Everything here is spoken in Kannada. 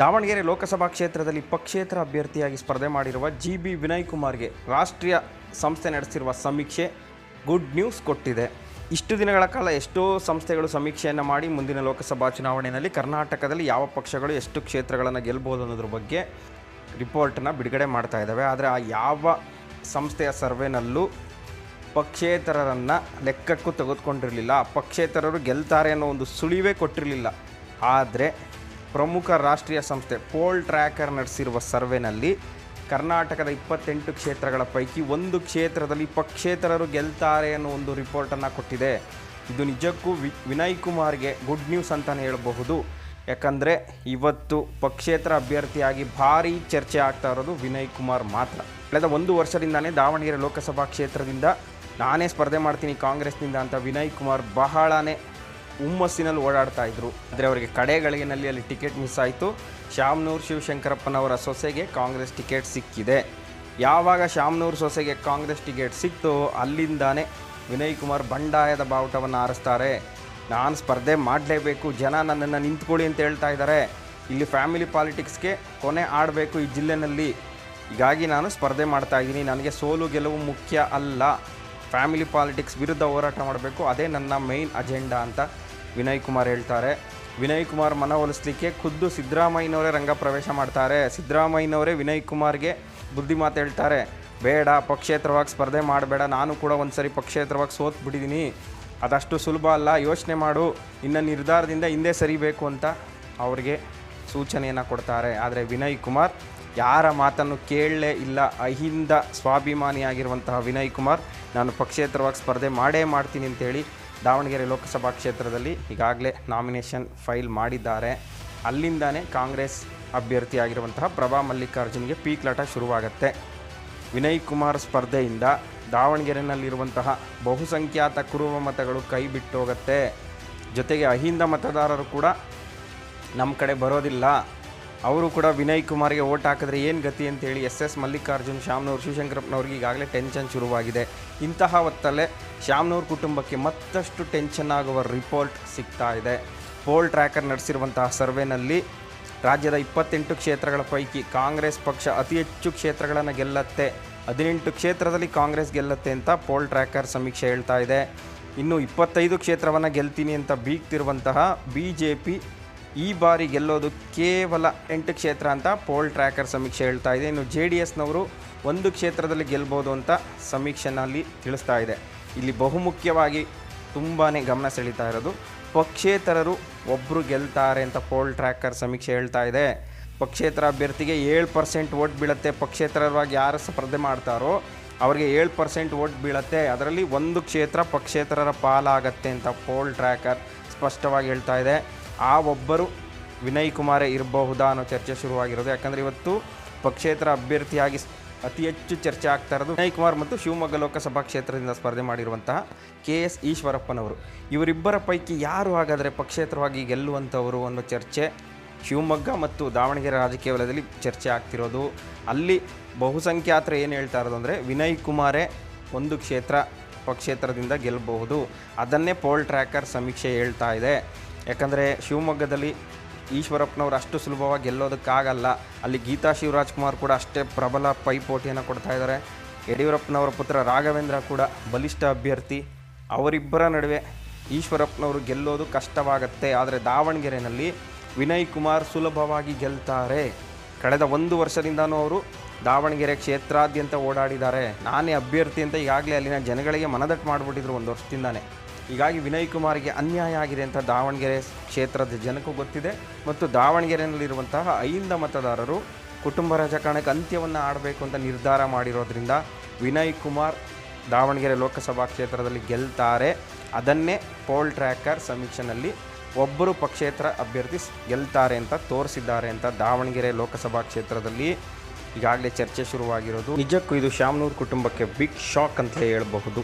ದಾವಣಗೆರೆ ಲೋಕಸಭಾ ಕ್ಷೇತ್ರದಲ್ಲಿ ಪಕ್ಷೇತರ ಅಭ್ಯರ್ಥಿಯಾಗಿ ಸ್ಪರ್ಧೆ ಮಾಡಿರುವ ಜಿ ಬಿ ವಿನಯ್ ಕುಮಾರ್ಗೆ ರಾಷ್ಟ್ರೀಯ ಸಂಸ್ಥೆ ನಡೆಸಿರುವ ಸಮೀಕ್ಷೆ ಗುಡ್ ನ್ಯೂಸ್ ಕೊಟ್ಟಿದೆ. ಇಷ್ಟು ದಿನಗಳ ಕಾಲ ಎಷ್ಟೋ ಸಂಸ್ಥೆಗಳು ಸಮೀಕ್ಷೆಯನ್ನು ಮಾಡಿ ಮುಂದಿನ ಲೋಕಸಭಾ ಚುನಾವಣೆಯಲ್ಲಿ ಕರ್ನಾಟಕದಲ್ಲಿ ಯಾವ ಪಕ್ಷಗಳು ಎಷ್ಟು ಕ್ಷೇತ್ರಗಳನ್ನು ಗೆಲ್ಬೋದು ಅನ್ನೋದ್ರ ಬಗ್ಗೆ ರಿಪೋರ್ಟನ್ನು ಬಿಡುಗಡೆ ಮಾಡ್ತಾ ಇದ್ದಾವೆ ಆದರೆ ಆ ಯಾವ ಸಂಸ್ಥೆಯ ಸರ್ವೆನಲ್ಲೂ ಪಕ್ಷೇತರರನ್ನು ಲೆಕ್ಕಕ್ಕೂ ತೆಗೆದುಕೊಂಡಿರಲಿಲ್ಲ. ಪಕ್ಷೇತರರು ಗೆಲ್ತಾರೆ ಅನ್ನೋ ಒಂದು ಸುಳಿವೇ ಕೊಟ್ಟಿರಲಿಲ್ಲ. ಆದರೆ ಪ್ರಮುಖ ರಾಷ್ಟ್ರೀಯ ಸಂಸ್ಥೆ ಪೋಲ್ ಟ್ರ್ಯಾಕರ್ ನಡೆಸಿರುವ ಸರ್ವೆನಲ್ಲಿ ಕರ್ನಾಟಕದ ಇಪ್ಪತ್ತೆಂಟು ಕ್ಷೇತ್ರಗಳ ಪೈಕಿ ಒಂದು ಕ್ಷೇತ್ರದಲ್ಲಿ ಪಕ್ಷೇತರರು ಗೆಲ್ತಾರೆ ಅನ್ನೋ ಒಂದು ರಿಪೋರ್ಟನ್ನು ಕೊಟ್ಟಿದೆ. ಇದು ನಿಜಕ್ಕೂ ವಿ, ವಿನಯ್ ಕುಮಾರ್ಗೆ ಗುಡ್ ನ್ಯೂಸ್ ಅಂತಲೇ ಹೇಳಬಹುದು. ಯಾಕಂದರೆ ಇವತ್ತು ಪಕ್ಷೇತರ ಅಭ್ಯರ್ಥಿಯಾಗಿ ಭಾರೀ ಚರ್ಚೆ ಆಗ್ತಾ ಇರೋದು ವಿನಯ್ ಕುಮಾರ್ ಮಾತ್ರ. ಕಳೆದ ಒಂದು ವರ್ಷದಿಂದಲೇ ದಾವಣಗೆರೆ ಲೋಕಸಭಾ ಕ್ಷೇತ್ರದಿಂದ ನಾನೇ ಸ್ಪರ್ಧೆ ಮಾಡ್ತೀನಿ ಕಾಂಗ್ರೆಸ್ನಿಂದ ಅಂತ ವಿನಯ್ ಕುಮಾರ್ ಬಹಳನೇ ಹುಮ್ಮಸ್ಸಿನಲ್ಲಿ ಓಡಾಡ್ತಾ ಇದ್ರು. ಆದರೆ ಅವರಿಗೆ ಕಡೆಗಳಿಗೆನಲ್ಲಿ ಅಲ್ಲಿ ಟಿಕೆಟ್ ಮಿಸ್ ಆಯಿತು. ಶಾಮನೂರು ಶಿವಶಂಕರಪ್ಪನವರ ಸೊಸೆಗೆ ಕಾಂಗ್ರೆಸ್ ಟಿಕೆಟ್ ಸಿಕ್ಕಿದೆ. ಯಾವಾಗ ಶಾಮನೂರು ಸೊಸೆಗೆ ಕಾಂಗ್ರೆಸ್ ಟಿಕೆಟ್ ಸಿಕ್ತು ಅಲ್ಲಿಂದಾನೇ ವಿನಯ್ ಕುಮಾರ್ ಬಂಡಾಯದ ಬಾವುಟವನ್ನು ಆರಿಸ್ತಾರೆ. ನಾನು ಸ್ಪರ್ಧೆ ಮಾಡಲೇಬೇಕು, ಜನ ನನ್ನನ್ನು ನಿಂತ್ಕೊಳ್ಳಿ ಅಂತ ಹೇಳ್ತಾ ಇದ್ದಾರೆ ಇಲ್ಲಿ ಫ್ಯಾಮಿಲಿ ಪಾಲಿಟಿಕ್ಸ್ಗೆ ಕೊನೆ ಆಡಬೇಕು ಈ ಜಿಲ್ಲೆನಲ್ಲಿ. ಹೀಗಾಗಿ ನಾನು ಸ್ಪರ್ಧೆ ಮಾಡ್ತಾ ಇದ್ದೀನಿ. ನನಗೆ ಸೋಲು ಗೆಲುವು ಮುಖ್ಯ ಅಲ್ಲ. ಫ್ಯಾಮಿಲಿ ಪಾಲಿಟಿಕ್ಸ್ ವಿರುದ್ಧ ಹೋರಾಟ ಮಾಡಬೇಕು. ಅದೇ ನನ್ನ ಮೈನ್ ಅಜೆಂಡಾ ಅಂತ ವಿನಯ್ ಕುಮಾರ್ ಹೇಳ್ತಾರೆ. ವಿನಯ್ ಕುಮಾರ್ ಮನವೊಲಿಸಲಿಕ್ಕೆ ಖುದ್ದು ಸಿದ್ದರಾಮಯ್ಯನವರೇ ರಂಗ ಪ್ರವೇಶ ಮಾಡ್ತಾರೆ. ಸಿದ್ದರಾಮಯ್ಯನವರೇ ವಿನಯ್ ಕುಮಾರ್ಗೆ ಬುದ್ಧಿ ಮಾತು ಹೇಳ್ತಾರೆ. ಬೇಡ, ಪಕ್ಷೇತರವಾಗಿ ಸ್ಪರ್ಧೆ ಮಾಡಬೇಡ, ನಾನು ಕೂಡ ಒಂದು ಸರಿ ಪಕ್ಷೇತರವಾಗಿ ಸೋತ್ ಬಿಟ್ಟಿದ್ದೀನಿ ಅದಷ್ಟು ಸುಲಭ ಅಲ್ಲ, ಯೋಚನೆ ಮಾಡು, ಇನ್ನು ನಿರ್ಧಾರದಿಂದ ಹಿಂದೆ ಸರಿಬೇಕು ಅಂತ ಅವ್ರಿಗೆ ಸೂಚನೆಯನ್ನು ಕೊಡ್ತಾರೆ. ಆದರೆ ವಿನಯ್ ಕುಮಾರ್ ಯಾರ ಮಾತನ್ನು ಕೇಳಲೇ ಇಲ್ಲ. ಅಹಿಂದ ಸ್ವಾಭಿಮಾನಿಯಾಗಿರುವಂತಹ ವಿನಯ್ ಕುಮಾರ್, ನಾನು ಪಕ್ಷೇತರವಾಗಿ ಸ್ಪರ್ಧೆ ಮಾಡೇ ಮಾಡ್ತೀನಿ ಅಂತೇಳಿ ದಾವಣಗೆರೆ ಲೋಕಸಭಾ ಕ್ಷೇತ್ರದಲ್ಲಿ ಈಗಾಗಲೇ ನಾಮಿನೇಷನ್ ಫೈಲ್ ಮಾಡಿದ್ದಾರೆ. ಅಲ್ಲಿಂದಾನೇ ಕಾಂಗ್ರೆಸ್ ಅಭ್ಯರ್ಥಿಯಾಗಿರುವಂತಹ ಪ್ರಭಾ ಮಲ್ಲಿಕಾರ್ಜುನ್ಗೆ ಪೀಕ್ ಲಾಟ ಶುರುವಾಗುತ್ತೆ. ವಿನಯ್ ಕುಮಾರ್ ಸ್ಪರ್ಧೆಯಿಂದ ದಾವಣಗೆರೆನಲ್ಲಿರುವಂತಹ ಬಹುಸಂಖ್ಯಾತ ಕುರುವ ಮತಗಳು ಕೈ ಬಿಟ್ಟೋಗತ್ತೆ ಜೊತೆಗೆ ಅಹಿಂದ ಮತದಾರರು ಕೂಡ ನಮ್ಮ ಕಡೆ ಬರೋದಿಲ್ಲ. ಅವರು ಕೂಡ ವಿನಯ್ ಕುಮಾರ್ಗೆ ಓಟ್ ಹಾಕಿದ್ರೆ ಏನು ಗತಿ ಅಂತೇಳಿ ಎಸ್ ಎಸ್ ಮಲ್ಲಿಕಾರ್ಜುನ್ ಶ್ಯಾಮ್ನೂರು ಶಿವಶಂಕರಪ್ಪನವ್ರಿಗೆ ಈಗಾಗಲೇ ಟೆನ್ಷನ್ ಶುರುವಾಗಿದೆ. ಇಂತಹ ಹೊತ್ತಲ್ಲೇ ಶ್ಯಾಮ್ನೂರು ಕುಟುಂಬಕ್ಕೆ ಮತ್ತಷ್ಟು ಟೆನ್ಷನ್ ಆಗುವ ರಿಪೋರ್ಟ್ ಸಿಗ್ತಾ ಇದೆ. ಪೋಲ್ ಟ್ರ್ಯಾಕರ್ ನಡೆಸಿರುವಂತಹ ಸರ್ವೆನಲ್ಲಿ ರಾಜ್ಯದ ಇಪ್ಪತ್ತೆಂಟು ಕ್ಷೇತ್ರಗಳ ಪೈಕಿ ಕಾಂಗ್ರೆಸ್ ಪಕ್ಷ ಅತಿ ಹೆಚ್ಚು ಕ್ಷೇತ್ರಗಳನ್ನು ಗೆಲ್ಲತ್ತೆ, ಹದಿನೆಂಟು ಕ್ಷೇತ್ರದಲ್ಲಿ ಕಾಂಗ್ರೆಸ್ ಗೆಲ್ಲತ್ತೆ ಅಂತ ಪೋಲ್ ಟ್ರ್ಯಾಕರ್ ಸಮೀಕ್ಷೆ ಹೇಳ್ತಾ ಇದೆ. ಇನ್ನು ಇಪ್ಪತ್ತೈದು ಕ್ಷೇತ್ರವನ್ನು ಗೆಲ್ತೀನಿ ಅಂತ ಬೀಗ್ತಿರುವಂತಹ ಬಿ ಜೆ ಪಿ ಈ ಬಾರಿ ಗೆಲ್ಲೋದು ಕೇವಲ ಎಂಟು ಕ್ಷೇತ್ರ ಅಂತ ಪೋಲ್ ಟ್ರ್ಯಾಕರ್ ಸಮೀಕ್ಷೆ ಹೇಳ್ತಾ ಇದೆ. ಇನ್ನು ಜೆ ಡಿ ಎಸ್ನವರು ಒಂದು ಕ್ಷೇತ್ರದಲ್ಲಿ ಗೆಲ್ಬೋದು ಅಂತ ಸಮೀಕ್ಷೆನಲ್ಲಿ ತಿಳಿಸ್ತಾ ಇದೆ. ಇಲ್ಲಿ ಬಹುಮುಖ್ಯವಾಗಿ ತುಂಬಾ ಗಮನ ಸೆಳೀತಾ ಇರೋದು ಪಕ್ಷೇತರರು ಒಬ್ಬರು ಗೆಲ್ತಾರೆ ಅಂತ ಪೋಲ್ ಟ್ರ್ಯಾಕರ್ ಸಮೀಕ್ಷೆ ಹೇಳ್ತಾ ಇದೆ. ಪಕ್ಷೇತರ ಅಭ್ಯರ್ಥಿಗೆ ಏಳು ಪರ್ಸೆಂಟ್ ಓಟ್ ಬೀಳುತ್ತೆ. ಪಕ್ಷೇತರವಾಗಿ ಯಾರು ಸ್ಪರ್ಧೆ ಮಾಡ್ತಾರೋ ಅವರಿಗೆ ಏಳು ಪರ್ಸೆಂಟ್ ಓಟ್ ಬೀಳುತ್ತೆ. ಅದರಲ್ಲಿ ಒಂದು ಕ್ಷೇತ್ರ ಪಕ್ಷೇತರರ ಪಾಲಾಗತ್ತೆ ಅಂತ ಪೋಲ್ ಟ್ರ್ಯಾಕರ್ ಸ್ಪಷ್ಟವಾಗಿ ಹೇಳ್ತಾ ಇದೆ. ಆ ಒಬ್ಬರು ವಿನಯ್ ಕುಮಾರೇ ಇರಬಹುದಾ ಅನ್ನೋ ಚರ್ಚೆ ಶುರುವಾಗಿರೋದು. ಯಾಕಂದರೆ ಇವತ್ತು ಪಕ್ಷೇತರ ಅಭ್ಯರ್ಥಿಯಾಗಿ ಅತಿ ಹೆಚ್ಚು ಚರ್ಚೆ ಆಗ್ತಾ ಇರೋದು ವಿನಯ್ ಕುಮಾರ್ ಮತ್ತು ಶಿವಮೊಗ್ಗ ಲೋಕಸಭಾ ಕ್ಷೇತ್ರದಿಂದ ಸ್ಪರ್ಧೆ ಮಾಡಿರುವಂತಹ ಕೆ ಎಸ್ ಈಶ್ವರಪ್ಪನವರು. ಇವರಿಬ್ಬರ ಪೈಕಿ ಯಾರು ಹಾಗಾದರೆ ಪಕ್ಷೇತರವಾಗಿ ಗೆಲ್ಲುವಂಥವರು ಅನ್ನೋ ಚರ್ಚೆ ಶಿವಮೊಗ್ಗ ಮತ್ತು ದಾವಣಗೆರೆ ರಾಜಕೀಯ ವಲಯದಲ್ಲಿ ಚರ್ಚೆ ಆಗ್ತಿರೋದು. ಅಲ್ಲಿ ಬಹುಸಂಖ್ಯಾತರ ಏನು ಹೇಳ್ತಾ ಇರೋದು ಅಂದರೆ ವಿನಯ್ ಕುಮಾರೇ ಒಂದು ಕ್ಷೇತ್ರ ಪಕ್ಷೇತರದಿಂದ ಗೆಲ್ಲಬಹುದು ಅದನ್ನೇ ಪೋಲ್ ಟ್ರ್ಯಾಕರ್ ಸಮೀಕ್ಷೆ ಹೇಳ್ತಾ ಇದೆ. ಯಾಕಂದರೆ ಶಿವಮೊಗ್ಗದಲ್ಲಿ ಈಶ್ವರಪ್ಪನವ್ರು ಅಷ್ಟು ಸುಲಭವಾಗಿ ಗೆಲ್ಲೋದಕ್ಕಾಗಲ್ಲ. ಅಲ್ಲಿ ಗೀತಾ ಶಿವರಾಜ್ ಕುಮಾರ್ ಕೂಡ ಅಷ್ಟೇ ಪ್ರಬಲ ಪೈಪೋಟಿಯನ್ನು ಕೊಡ್ತಾ ಇದ್ದಾರೆ ಯಡಿಯೂರಪ್ಪನವರ ಪುತ್ರ ರಾಘವೇಂದ್ರ ಕೂಡ ಬಲಿಷ್ಠ ಅಭ್ಯರ್ಥಿ. ಅವರಿಬ್ಬರ ನಡುವೆ ಈಶ್ವರಪ್ಪನವರು ಗೆಲ್ಲೋದು ಕಷ್ಟವಾಗತ್ತೆ. ಆದರೆ ದಾವಣಗೆರೆಯಲ್ಲಿ ವಿನಯ್ ಕುಮಾರ್ ಸುಲಭವಾಗಿ ಗೆಲ್ತಾರೆ. ಕಳೆದ ಒಂದು ವರ್ಷದಿಂದನೂ ಅವರು ದಾವಣಗೆರೆ ಕ್ಷೇತ್ರಾದ್ಯಂತ ಓಡಾಡಿದ್ದಾರೆ. ನಾನೇ ಅಭ್ಯರ್ಥಿ ಅಂತ ಈಗಾಗಲೇ ಅಲ್ಲಿನ ಜನಗಳಿಗೆ ಮನದಟ್ಟು ಮಾಡಿಬಿಟ್ಟಿದ್ರು ಒಂದು ವರ್ಷದಿಂದಾನೇ. ಹೀಗಾಗಿ ವಿನಯ್ ಕುಮಾರ್ಗೆ ಅನ್ಯಾಯ ಆಗಿದೆ ಅಂತ ದಾವಣಗೆರೆ ಕ್ಷೇತ್ರದ ಜನಕ್ಕೂ ಗೊತ್ತಿದೆ. ಮತ್ತು ದಾವಣಗೆರೆಯಲ್ಲಿರುವಂತಹ ಐಂದ ಮತದಾರರು ಕುಟುಂಬ ರಾಜಕಾರಣಕ್ಕೆ ಅಂತ್ಯವನ್ನು ಆಡಬೇಕು ಅಂತ ನಿರ್ಧಾರ ಮಾಡಿರೋದ್ರಿಂದ ವಿನಯ್ ಕುಮಾರ್ ದಾವಣಗೆರೆ ಲೋಕಸಭಾ ಕ್ಷೇತ್ರದಲ್ಲಿ ಗೆಲ್ತಾರೆ. ಅದನ್ನೇ ಪೋಲ್ ಟ್ರ್ಯಾಕರ್ ಸಮೀಕ್ಷೆನಲ್ಲಿ ಒಬ್ಬರು ಪಕ್ಷೇತರ ಅಭ್ಯರ್ಥಿ ಗೆಲ್ತಾರೆ ಅಂತ ತೋರಿಸಿದ್ದಾರೆ ಅಂತ ದಾವಣಗೆರೆ ಲೋಕಸಭಾ ಕ್ಷೇತ್ರದಲ್ಲಿ ಈಗಾಗಲೇ ಚರ್ಚೆ ಶುರುವಾಗಿರೋದು. ನಿಜಕ್ಕೂ ಇದು ಶಾಮನೂರು ಕುಟುಂಬಕ್ಕೆ ಬಿಗ್ ಶಾಕ್ ಅಂತಲೇ ಹೇಳಬಹುದು.